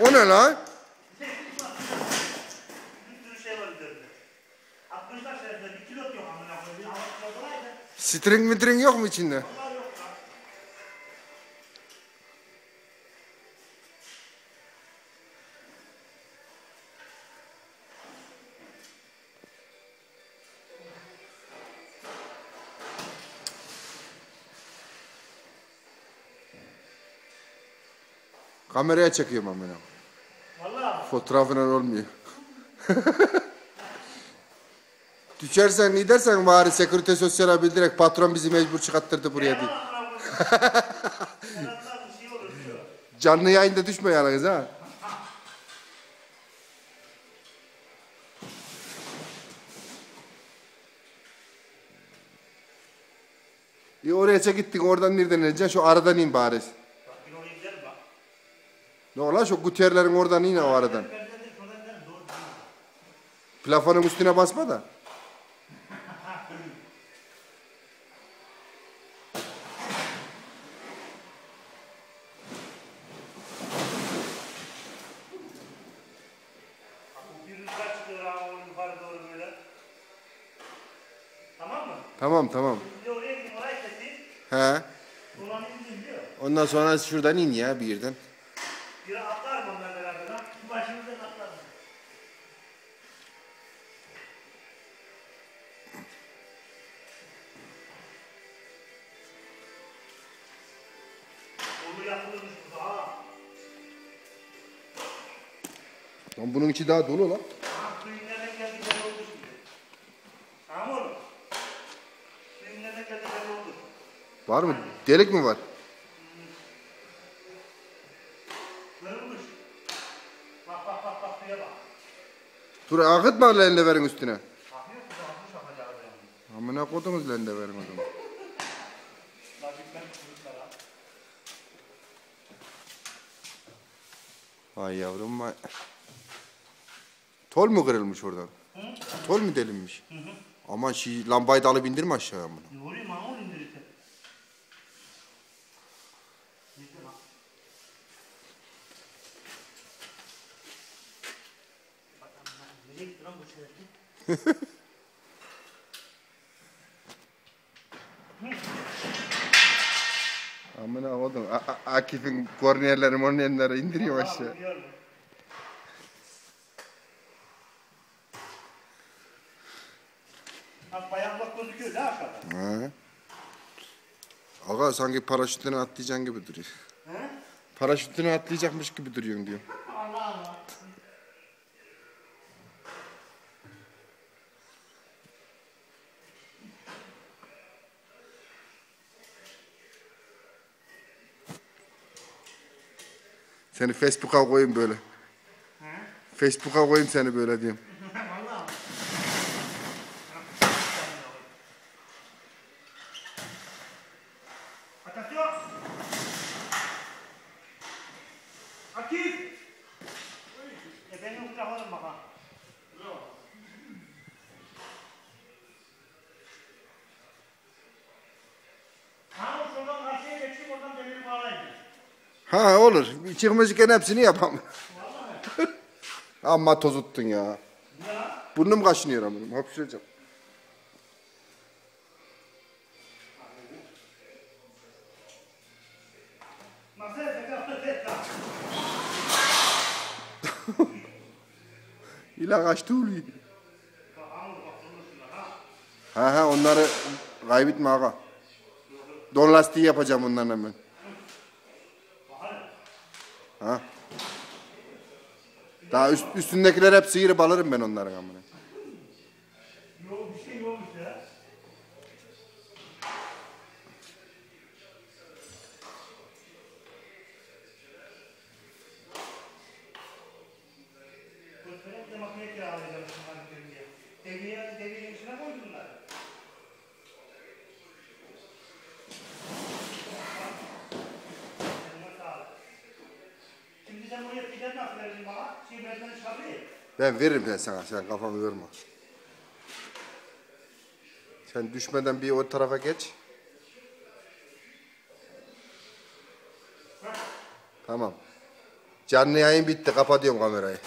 O ne lan? String mitring yok mu içinde? Kameraya çekiyorum amına. Fotoğrafına olmuyor. Düşersen ne dersen bari sekürite sosyala bildirek patron bizi mecbur çıkarttırdı buraya diye. Canlı yayında düşme yalnız ha. İyi oraya gittik oradan nereden ineceksin? Şu aradan in bari. Bak bir oraya gidelim bak. Ne ola şu guterlerin oradan in o aradan. Plafonun üstüne basma da. Tamam? Tamam. He. Ondan sonra şuradan in ya bir yerden. Burada ha. Lan bunun içi daha dolu lan. Suyun nereden geldi belli oldu şimdi. Tamam mı oğlum? Suyun nereden geldi belli oldu. Var mı? Delik mi var? Kırılmış. Bak bak bak bak suya bak. Dur akıtma lendeverin üstüne. Bakıyor musun? Bakmış bakacağız yani. Amına kodunuz lendeverin o zaman. Vay yavrum vay. Tol mu kırılmış oradan? Tol mu delinmiş? Aman şey lambayı da alıp indirme aşağıya bunu. Bizde bak. Bak amına, nereye gitti lan bu şerefsiz? Amına A- Akif'in korniyerleri morniyerleri indiriyor aşağı. Bak bayağı bak gözüküyor ne? He. Aga sanki paraşütüne atlayacaksın gibi duruyor. He? Paraşütüne atlayacakmış gibi duruyorsun diyor. Allah Allah. Seni Facebook'a koyayım böyle. Facebook'a koyayım seni böyle diyorum. Vallahi. Atasyon. Akif. E beni uçakalım bak ha. Ha şuradan karşıya geçeyim oradan demiri bağlayayım. Ha olur. Çıkmışken hepsini yapam. Amma tozuttun ya. Burnum kaşınıyor amınım. Hapşıracağım. İla kaçtı uluyor. Ha. Ha onları kaybetme aga. Don lastiği yapacağım ondan hemen. Ha. Daha üst, üstündekiler hep sıyırıp alırım ben onların amına. Sen buraya fidan nasıl vereceksin bana? Şey merdiveni çıkartayım. Ben veririm ben sana. Sen kafanı yorma. Sen düşmeden bir o tarafa geç. Tamam. Canlı yayın bitti. Kapatıyorum kamerayı.